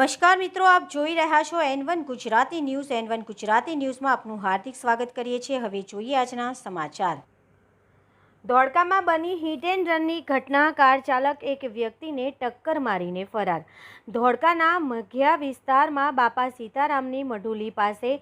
નમસ્કાર મિત્રો, આપ જોઈ રહ્યા છો N one Gujarati news. N one Gujarati ન્યૂઝમાં આપનું હાર્દિક સ્વાગત કરીએ છીએ. હવે જોઈએ આજના સમાચાર. ધોળકામાં બની હિટ એન્ડ રનની ઘટના, કાર ચાલક એક વ્યક્તિને ટક્કર મારીને ફરાર. ધોળકાના મઘિયા વિસ્તારમાં બાપા સીતારામની મઢુલી પાસે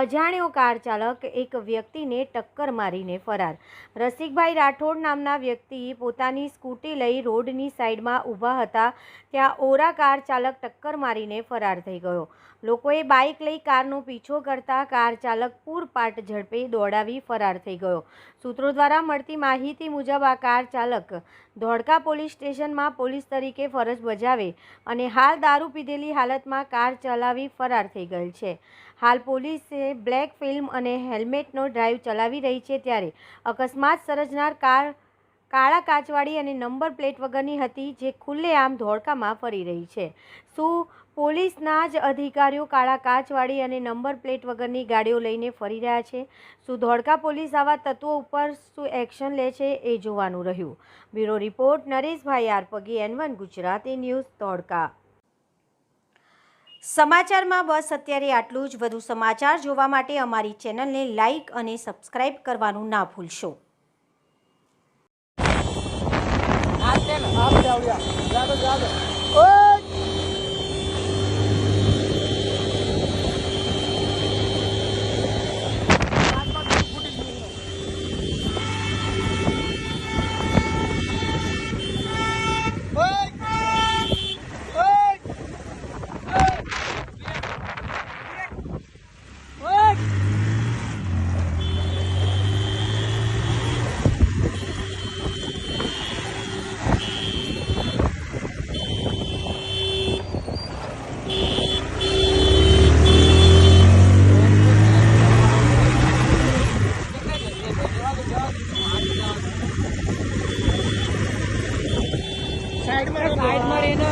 અજાણ્યો કાર ચાલક એક વ્યક્તિને ટક્કર મારીને ફરાર. રસિકભાઈ રાઠોડ નામના વ્યક્તિ પોતાની સ્કૂટી લઈ રોડની સાઈડમાં ઊભા હતા, ત્યાં ઓરા કાર ચાલક ટક્કર મારીને ફરાર થઈ ગયો. લોકોએ બાઇક લઈ કારનો પીછો કરતા કાર ચાલક પૂરપાટ ઝડપે દોડાવી ફરાર થઈ ગયો. સૂત્રો દ્વારા મળતી માહિતી મુજબ આ કાર ચાલક ધોળકા પોલીસ સ્ટેશનમાં પોલીસ તરીકે ફરજ બજાવે અને હાલ દારૂ પીધેલી હાલતમાં કાર ચલાવી ફરાર થઈ ગયેલ છે. હાલ પોલીસે બ્લેક ફિલ્મ અને હેલ્મેટનો ડ્રાઈવ ચલાવી રહી છે ત્યારે અકસ્માત સર્જનાર કાર કાળા કાચવાળી અને નંબર પ્લેટ વગરની હતી જે ખુલ્લેઆમ ધોળકામાં ફરી રહી છે. શું પોલીસના જ અધિકારીઓ કાળા કાચવાળી અને નંબર પ્લેટ વગરની ગાડીઓ લઈને ફરી રહ્યા છે? શું ધોળકા પોલીસ આવા તત્વો ઉપર શું એક્શન લે છે એ જોવાનું રહ્યું? Bureau report, Nareshbhai Arpagi, N one Gujarati news Dholka. સમાચારમાં બસ, અત્યારે આટલું જ. વધુ સમાચાર જોવા માટે અમારી ચેનલને લાઇક અને સબસ્ક્રાઇબ કરવાનું ના ભૂલશો. Grab, Claudia. Grab, grab. ¡Oh! સાઈડમાં સાઈડમાં રહીને.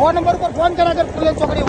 હો નંબર પર ફોન કરા કર ચોકડી